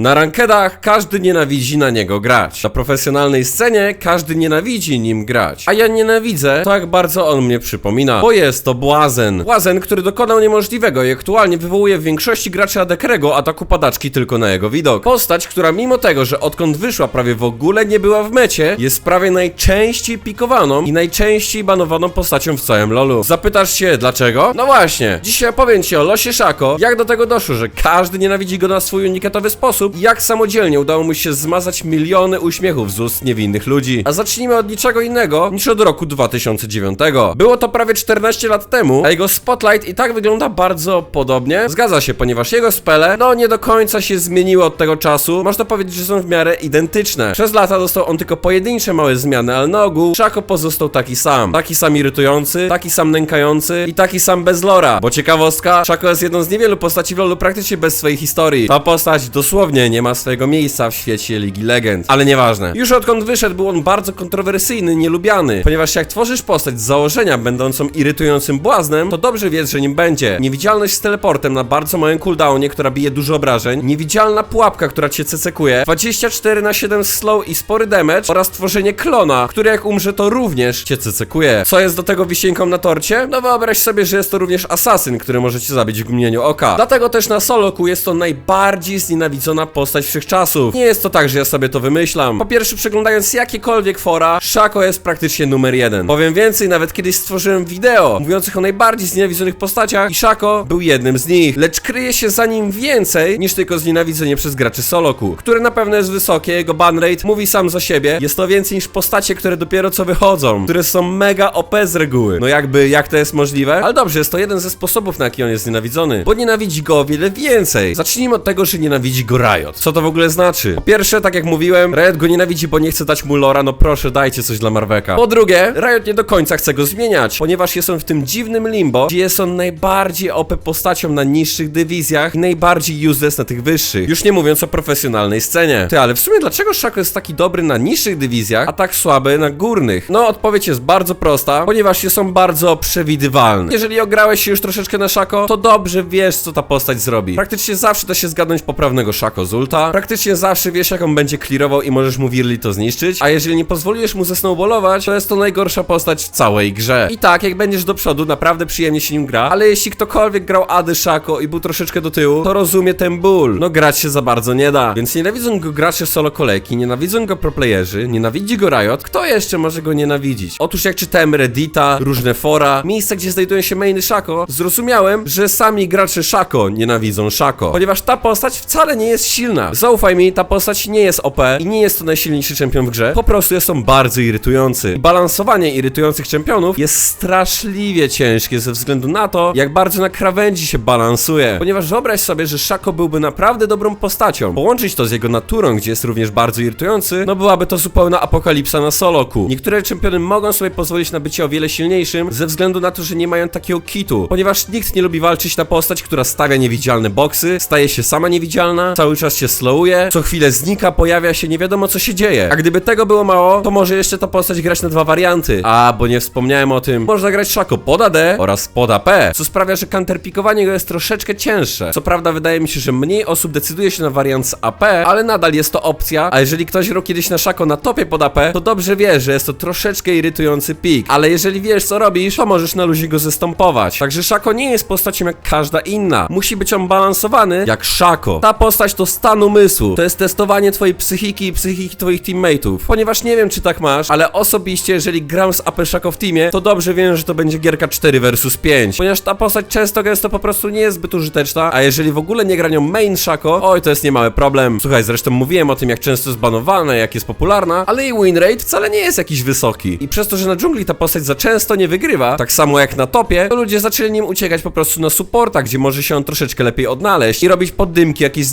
Na rankedach każdy nienawidzi na niego grać. Na profesjonalnej scenie każdy nienawidzi nim grać. A ja nienawidzę to jak bardzo on mnie przypomina. Bo jest to błazen. Błazen, który dokonał niemożliwego i aktualnie wywołuje w większości graczy Adekrego ataku padaczki tylko na jego widok. Postać, która mimo tego, że odkąd wyszła prawie w ogóle nie była w mecie, jest prawie najczęściej pikowaną i najczęściej banowaną postacią w całym lolu. Zapytasz się dlaczego? No właśnie, dzisiaj opowiem ci o losie Szako, jak do tego doszło, że każdy nienawidzi go na swój unikatowy sposób jak samodzielnie udało mu się zmazać miliony uśmiechów z ust niewinnych ludzi. A zacznijmy od niczego innego niż od roku 2009. Było to prawie 14 lat temu, a jego spotlight i tak wygląda bardzo podobnie. Zgadza się, ponieważ jego spele, no nie do końca się zmieniły od tego czasu. Można powiedzieć, że są w miarę identyczne. Przez lata dostał on tylko pojedyncze małe zmiany, ale na ogół Szako pozostał taki sam. Taki sam irytujący, taki sam nękający i taki sam bez lora. Bo ciekawostka, Szako jest jedną z niewielu postaci w LoLu praktycznie bez swojej historii. Ta postać dosłownie nie ma swojego miejsca w świecie Ligi Legend. Ale nieważne. Już odkąd wyszedł, był on bardzo kontrowersyjny, nielubiany. Ponieważ jak tworzysz postać z założenia będącą irytującym błaznem, to dobrze wiesz, że nim będzie. Niewidzialność z teleportem na bardzo małym cooldownie, która bije dużo obrażeń. Niewidzialna pułapka, która cię cecekuje. 24 na 7 slow i spory damage. Oraz tworzenie klona, który jak umrze, to również cię cecekuje. Co jest do tego wisienką na torcie? No wyobraź sobie, że jest to również asasyn, który może cię zabić w mgnieniu oka. Dlatego też na Soloku jest to najbardziej znienawidzona postać wszechczasów. Nie jest to tak, że ja sobie to wymyślam. Po pierwsze, przeglądając jakiekolwiek fora, Szako jest praktycznie numer jeden. Powiem więcej, nawet kiedyś stworzyłem wideo mówiących o najbardziej znienawidzonych postaciach i Szako był jednym z nich. Lecz kryje się za nim więcej niż tylko znienawidzenie przez graczy Soloku, które na pewno jest wysokie, jego ban rate mówi sam za siebie. Jest to więcej niż postacie, które dopiero co wychodzą, które są mega OP z reguły. No jakby, jak to jest możliwe? Ale dobrze, jest to jeden ze sposobów, na jaki on jest nienawidzony, bo nienawidzi go o wiele więcej. Zacznijmy od tego, że nienawidzi go Riot. Co to w ogóle znaczy? Po pierwsze, tak jak mówiłem, Riot go nienawidzi, bo nie chce dać mu lora, no proszę, dajcie coś dla Marweka. Po drugie, Riot nie do końca chce go zmieniać, ponieważ jest on w tym dziwnym limbo, gdzie jest on najbardziej OP postacią na niższych dywizjach i najbardziej useless na tych wyższych. Już nie mówiąc o profesjonalnej scenie. Ty, ale w sumie dlaczego Szako jest taki dobry na niższych dywizjach, a tak słaby na górnych? No, odpowiedź jest bardzo prosta, ponieważ są bardzo przewidywalne. Jeżeli ograłeś się już troszeczkę na Szako, to dobrze wiesz, co ta postać zrobi. Praktycznie zawsze da się zgadnąć poprawnego Szako praktycznie zawsze wiesz, jak on będzie clearował i możesz mu Wirli to zniszczyć, a jeżeli nie pozwolisz mu zesnowballować, to jest to najgorsza postać w całej grze. I tak, jak będziesz do przodu, naprawdę przyjemnie się nim gra, ale jeśli ktokolwiek grał Ady Szako i był troszeczkę do tyłu, to rozumie ten ból. No grać się za bardzo nie da. Więc nienawidzą go gracze solo kolejki, nienawidzą go proplayerzy, nienawidzi go Riot. Kto jeszcze może go nienawidzić? Otóż jak czytałem Reddita, różne fora, miejsca, gdzie znajdują się mainy Szako, zrozumiałem, że sami gracze Szako nienawidzą Szako. Ponieważ ta postać wcale nie jest silna. Zaufaj mi, ta postać nie jest OP i nie jest to najsilniejszy czempion w grze. Po prostu jest on bardzo irytujący. I balansowanie irytujących czempionów jest straszliwie ciężkie ze względu na to, jak bardzo na krawędzi się balansuje. Ponieważ wyobraź sobie, że Szako byłby naprawdę dobrą postacią. Połączyć to z jego naturą, gdzie jest również bardzo irytujący, no byłaby to zupełna apokalipsa na soloku. Niektóre czempiony mogą sobie pozwolić na bycie o wiele silniejszym ze względu na to, że nie mają takiego kitu. Ponieważ nikt nie lubi walczyć na postać, która stawia niewidzialne boksy, staje się sama niewidzialna, cały czas się slowuje, co chwilę znika, pojawia się, nie wiadomo co się dzieje. A gdyby tego było mało, to może jeszcze ta postać grać na dwa warianty. A, bo nie wspomniałem o tym, można grać Szako pod AD oraz pod AP, co sprawia, że counterpikowanie go jest troszeczkę cięższe. Co prawda wydaje mi się, że mniej osób decyduje się na wariant z AP, ale nadal jest to opcja, a jeżeli ktoś grał kiedyś na Szako na topie pod AP, to dobrze wie, że jest to troszeczkę irytujący pik, ale jeżeli wiesz co robisz, to możesz na luzie go zestąpować. Także Szako nie jest postacią jak każda inna. Musi być on balansowany jak Szako. Ta postać to stan umysłu, to jest testowanie twojej psychiki i psychiki twoich teammateów. Ponieważ nie wiem czy tak masz, ale osobiście jeżeli gram z AP Szako w teamie, to dobrze wiem, że to będzie gierka 4 versus 5. Ponieważ ta postać często gęsto po prostu nie jest zbyt użyteczna, a jeżeli w ogóle nie granią main Szako, oj to jest niemały problem. Słuchaj, zresztą mówiłem o tym jak często jest banowana, jak jest popularna, ale jej win rate wcale nie jest jakiś wysoki. I przez to, że na dżungli ta postać za często nie wygrywa, tak samo jak na topie, to ludzie zaczęli nim uciekać po prostu na supporta, gdzie może się on troszeczkę lepiej odnaleźć i robić poddymki, jakieś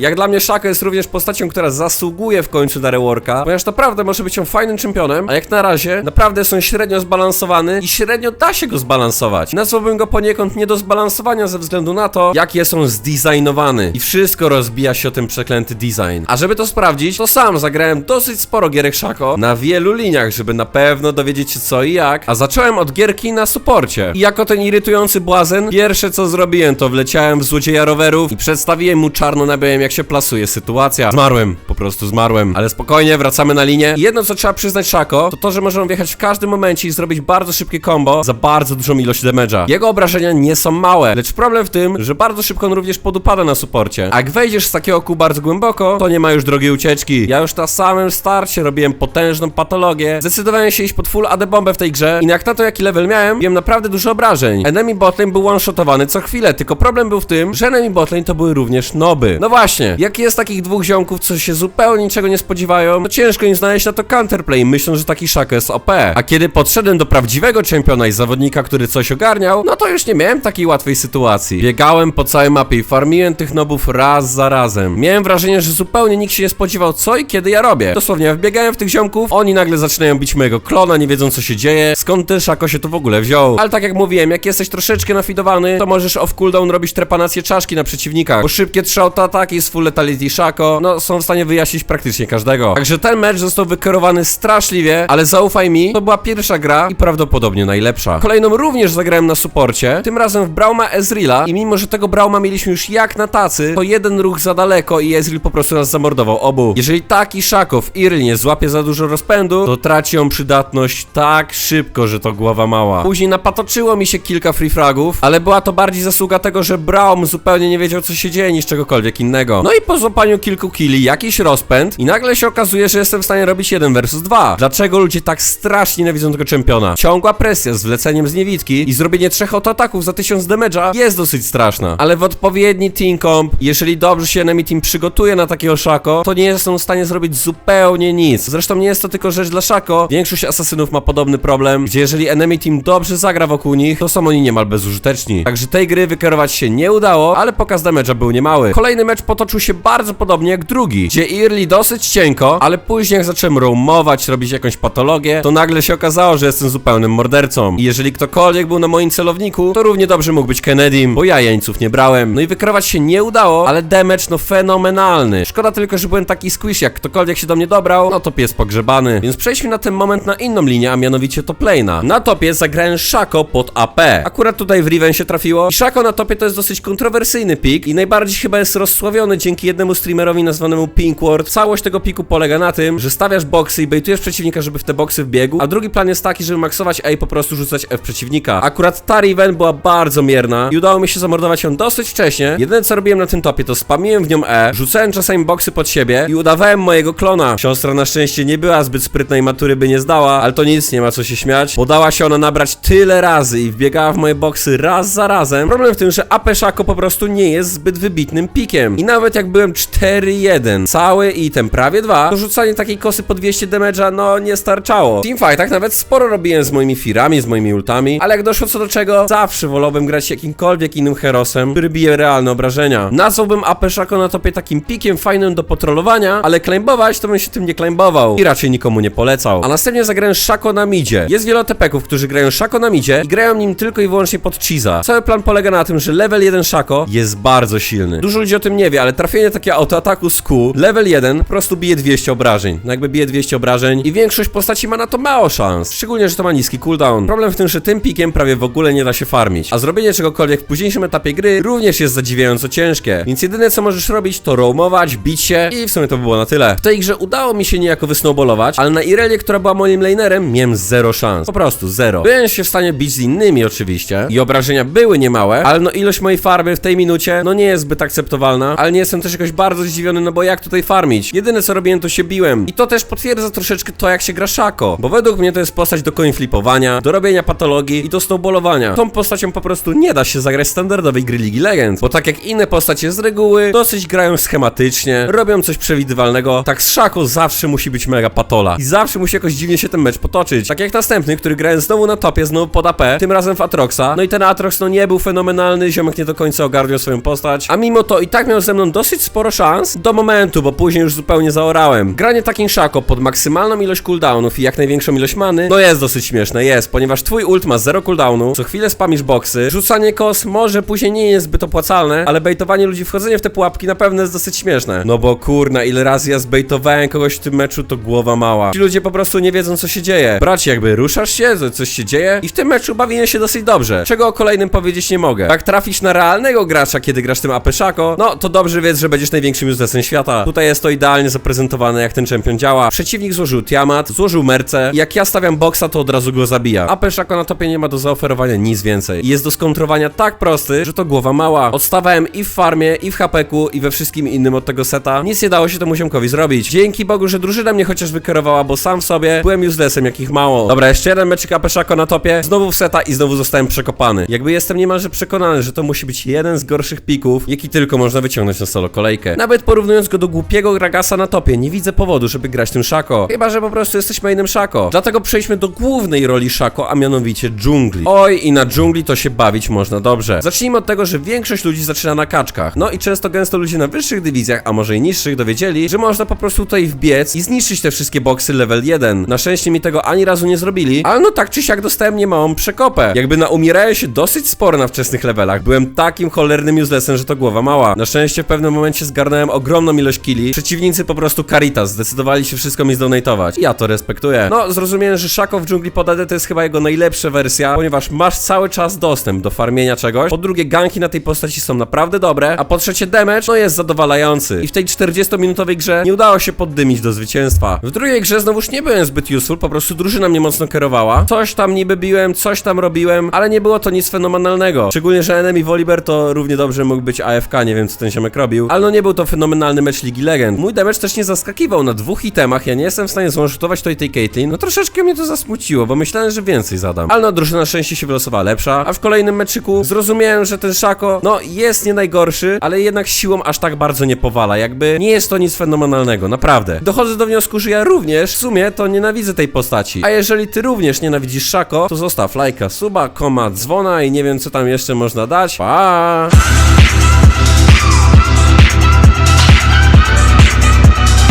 Jak dla mnie Szako jest również postacią, która zasługuje w końcu na reworka, ponieważ naprawdę może być on fajnym czempionem, a jak na razie naprawdę są średnio zbalansowany i średnio da się go zbalansować. Nazwałbym go poniekąd nie do zbalansowania ze względu na to, jak jest on zdesignowany. I wszystko rozbija się o ten przeklęty design. A żeby to sprawdzić, to sam zagrałem dosyć sporo gierek Szako na wielu liniach, żeby na pewno dowiedzieć się co i jak, a zacząłem od gierki na suporcie. I jako ten irytujący błazen, pierwsze co zrobiłem to wleciałem w złodzieja rowerów i przedstawiłem mu czarno na białym wiem jak się plasuje sytuacja. Zmarłem, po prostu zmarłem. Ale spokojnie, wracamy na linię. I jedno co trzeba przyznać Szako, to to, że możemy wjechać w każdym momencie i zrobić bardzo szybkie combo za bardzo dużą ilość damage'a. Jego obrażenia nie są małe, lecz problem w tym, że bardzo szybko on również podupada na suporcie. A jak wejdziesz z takiego kół bardzo głęboko, to nie ma już drogiej ucieczki. Ja już na samym starcie robiłem potężną patologię. Zdecydowałem się iść pod full AD bombę w tej grze i jak na to jaki level miałem, miałem naprawdę dużo obrażeń. Enemy botlane był one-shotowany co chwilę, tylko problem był w tym, że enemy botlane to były również noby. No właśnie, jak jest takich dwóch ziomków, co się zupełnie niczego nie spodziewają, to ciężko im znaleźć na to counterplay, myślą, że taki szako jest OP. A kiedy podszedłem do prawdziwego czempiona i zawodnika, który coś ogarniał, no to już nie miałem takiej łatwej sytuacji. Biegałem po całej mapie i farmiłem tych nobów raz za razem. Miałem wrażenie, że zupełnie nikt się nie spodziewał, co i kiedy ja robię. Dosłownie, wbiegałem w tych ziomków, oni nagle zaczynają bić mojego klona, nie wiedzą co się dzieje, skąd ten szako się tu w ogóle wziął. Ale tak jak mówiłem, jak jesteś troszeczkę nafidowany, to możesz off cooldown robić trepanację czaszki na przeciwnikach, bo szybkie trzy ataki z full lethality szako, no są w stanie wyjaśnić praktycznie każdego. Także ten mecz został wykierowany straszliwie, ale zaufaj mi, to była pierwsza gra i prawdopodobnie najlepsza. Kolejną również zagrałem na suporcie, tym razem w Brauma Ezreala i mimo, że tego Brauma mieliśmy już jak na tacy, to jeden ruch za daleko i Ezreal po prostu nas zamordował obu. Jeżeli taki szako w Irl nie złapie za dużo rozpędu, to traci on przydatność tak szybko, że to głowa mała. Później napatoczyło mi się kilka free fragów, ale była to bardziej zasługa tego, że Braum zupełnie nie wiedział co się dzieje niż czegokolwiek innego. No i po złapaniu kilku killi, jakiś rozpęd i nagle się okazuje, że jestem w stanie robić 1 versus 2. Dlaczego ludzie tak strasznie nienawidzą tego czempiona? Ciągła presja z wleceniem z niewidki i zrobienie trzech autoataków za 1000 damage'a jest dosyć straszna. Ale w odpowiedni team comp, jeżeli dobrze się enemy team przygotuje na takiego szako, to nie są w stanie zrobić zupełnie nic. Zresztą nie jest to tylko rzecz dla szako. Większość asasynów ma podobny problem, gdzie jeżeli enemy team dobrze zagra wokół nich, to są oni niemal bezużyteczni. Także tej gry wykierować się nie udało, ale pokaz damage'a był niemały. Kolejny mecz potoczył się bardzo podobnie jak drugi, gdzie Early dosyć cienko, ale później jak zacząłem roamować, robić jakąś patologię, to nagle się okazało, że jestem zupełnym mordercą. I jeżeli ktokolwiek był na moim celowniku, to równie dobrze mógł być Kennedym, bo ja jeńców nie brałem. No i wykierować się nie udało, ale damage no fenomenalny. Szkoda tylko, że byłem taki squish, jak ktokolwiek się do mnie dobrał, no to pies pogrzebany. Więc przejdźmy na ten moment na inną linię, a mianowicie top lane'a. Na topie zagrałem Szako pod AP. Akurat tutaj w Riven się trafiło. I Szako na topie to jest dosyć kontrowersyjny pick i najbardziej chyba jest rozsławiony dzięki jednemu streamerowi nazwanemu Pinkward. Całość tego piku polega na tym, że stawiasz boksy i bejtujesz przeciwnika, żeby w te boksy wbiegł, a drugi plan jest taki, żeby maksować A i po prostu rzucać F przeciwnika. Akurat ta Riven była bardzo mierna i udało mi się zamordować ją dosyć wcześnie. Jedyne co robiłem na tym topie to spamiłem w nią E, rzucałem czasami boksy pod siebie i udawałem mojego klona. Siostra na szczęście nie była zbyt sprytna i matury by nie zdała, ale to nic, nie ma co się śmiać. Bo dała się ona nabrać tyle razy i wbiegała w moje boksy raz za razem. Problem w tym, że AP Szako po prostu nie jest zbyt wybitnym pikiem. I nawet jak byłem 4-1, cały item, prawie 2, to rzucanie takiej kosy po 200 damage'a no nie starczało. W teamfightach nawet sporo robiłem z moimi firami, z moimi ultami, ale jak doszło co do czego, zawsze wolałbym grać jakimkolwiek innym herosem, który bije realne obrażenia. Nazwałbym AP Szako na topie takim pikiem fajnym do potrolowania, ale claimbować to bym się tym nie claimbował i raczej nikomu nie polecał. A następnie zagrałem Szako na midzie. Jest wiele tepeków, którzy grają Szako na midzie i grają nim tylko i wyłącznie pod cheesa. Cały plan polega na tym, że level 1 Szako jest bardzo silny. Dużo ludzi o tym nie wie, ale trafienie takiego autoataku z Q, level 1 po prostu bije 200 obrażeń. No jakby bije 200 obrażeń i większość postaci ma na to mało szans. Szczególnie, że to ma niski cooldown. Problem w tym, że tym pikiem prawie w ogóle nie da się farmić. A zrobienie czegokolwiek w późniejszym etapie gry również jest zadziwiająco ciężkie. Więc jedyne co możesz robić to roamować, bić się i w sumie to by było na tyle. W tej grze udało mi się niejako wysnowbolować, ale na Irelie, która była moim lanerem, miałem zero szans. Po prostu zero. Byłem się w stanie bić z innymi oczywiście i obrażenia były niemałe, ale no ilość mojej farby w tej minucie no nie jest zbyt akceptowalna, ale nie jestem też jakoś bardzo zdziwiony, no bo jak tutaj farmić? Jedyne co robiłem to się biłem. I to też potwierdza troszeczkę to jak się gra Szako, bo według mnie to jest postać do coin flipowania, do robienia patologii i do snowballowania. Tą postacią po prostu nie da się zagrać standardowej gry Ligi Legend, bo tak jak inne postacie z reguły, dosyć grają schematycznie, robią coś przewidywalnego, tak z Szako zawsze musi być mega patola. I zawsze musi jakoś dziwnie się ten mecz potoczyć. Tak jak następny, który grałem znowu na topie, znowu pod AP, tym razem w Atroxa, no i ten Atrox no nie był fenomenalny, ziomek nie do końca ogarniał swoją postać, a mimo to i tak miał ze mną dosyć sporo szans do momentu, bo później już zupełnie zaorałem. Granie takim Szako pod maksymalną ilość cooldownów i jak największą ilość many, no jest dosyć śmieszne, jest, ponieważ twój ult ma zero cooldownu, co chwilę spamisz boksy, rzucanie kos może później nie jest zbyt opłacalne, ale bejtowanie ludzi, wchodzenie w te pułapki na pewno jest dosyć śmieszne. No bo kurna, ile razy ja zbejtowałem kogoś w tym meczu, to głowa mała. Ci ludzie po prostu nie wiedzą, co się dzieje. Bracie, jakby ruszasz się, coś się dzieje i w tym meczu bawiłem się dosyć dobrze. Czego o kolejnym powiedzieć nie mogę. Jak trafisz na realnego gracza, kiedy grasz tym AP Szako, no to dobrze dobrze wiedz, że będziesz największym uselessem świata. Tutaj jest to idealnie zaprezentowane, jak ten czempion działa. Przeciwnik złożył Tiamat, złożył Merce. Jak ja stawiam boksa, to od razu go zabija. AP Szako na topie nie ma do zaoferowania nic więcej. Jest do skontrowania tak prosty, że to głowa mała. Odstawałem i w farmie, i w hapeku, i we wszystkim innym od tego seta. Nic nie dało się temu ziomkowi zrobić. Dzięki Bogu, że drużyna mnie chociaż wykierowała, bo sam w sobie byłem uselessem, jakich mało. Dobra, jeszcze jeden meczyk AP Szako na topie. Znowu w seta i znowu zostałem przekopany. Jakby jestem niemalże przekonany, że to musi być jeden z gorszych pików, jaki tylko można wyciągnąć na solo kolejkę. Nawet porównując go do głupiego Gragasa na topie, nie widzę powodu, żeby grać tym Szako. Chyba, że po prostu jesteś mainem Szako. Dlatego przejdźmy do głównej roli Szako, a mianowicie dżungli. Oj, i na dżungli to się bawić można dobrze. Zacznijmy od tego, że większość ludzi zaczyna na kaczkach. No i często gęsto ludzie na wyższych dywizjach, a może i niższych, dowiedzieli, że można po prostu tutaj wbiec i zniszczyć te wszystkie boksy level 1. Na szczęście mi tego ani razu nie zrobili, ale no tak czy siak dostałem niemałą przekopę. Jakby naumierałem się dosyć sporo na wczesnych levelach. Byłem takim cholernym uselessem, że to głowa mała. Na szczęście pewnym momencie zgarnąłem ogromną ilość killi. Przeciwnicy po prostu Caritas zdecydowali się wszystko mi zdonatować. Ja to respektuję. No, zrozumiałem, że Szako w dżungli pod AD to jest chyba jego najlepsza wersja, ponieważ masz cały czas dostęp do farmienia czegoś. Po drugie, ganki na tej postaci są naprawdę dobre, a po trzecie, damage no jest zadowalający. I w tej 40-minutowej grze nie udało się poddymić do zwycięstwa. W drugiej grze znowuż nie byłem zbyt useful, po prostu drużyna mnie mocno kierowała. Coś tam niby biłem, coś tam robiłem, ale nie było to nic fenomenalnego. Szczególnie, że enemy Volibear to równie dobrze mógł być AFK, nie wiem co ten ziomek robił. Ale no nie był to fenomenalny mecz Ligi Legend. Mój damage też nie zaskakiwał na dwóch itemach, ja nie jestem w stanie złączytować tutaj tej Caitlyn. No troszeczkę mnie to zasmuciło, bo myślałem, że więcej zadam. Ale no drużyna na szczęście się wylosowała lepsza, a w kolejnym meczyku zrozumiałem, że ten Szako, no jest nie najgorszy, ale jednak siłą aż tak bardzo nie powala, jakby nie jest to nic fenomenalnego, naprawdę. Dochodzę do wniosku, że ja również w sumie to nienawidzę tej postaci. A jeżeli ty również nienawidzisz Szako, to zostaw lajka, suba, koma, dzwona i nie wiem co tam jeszcze można dać. Pa!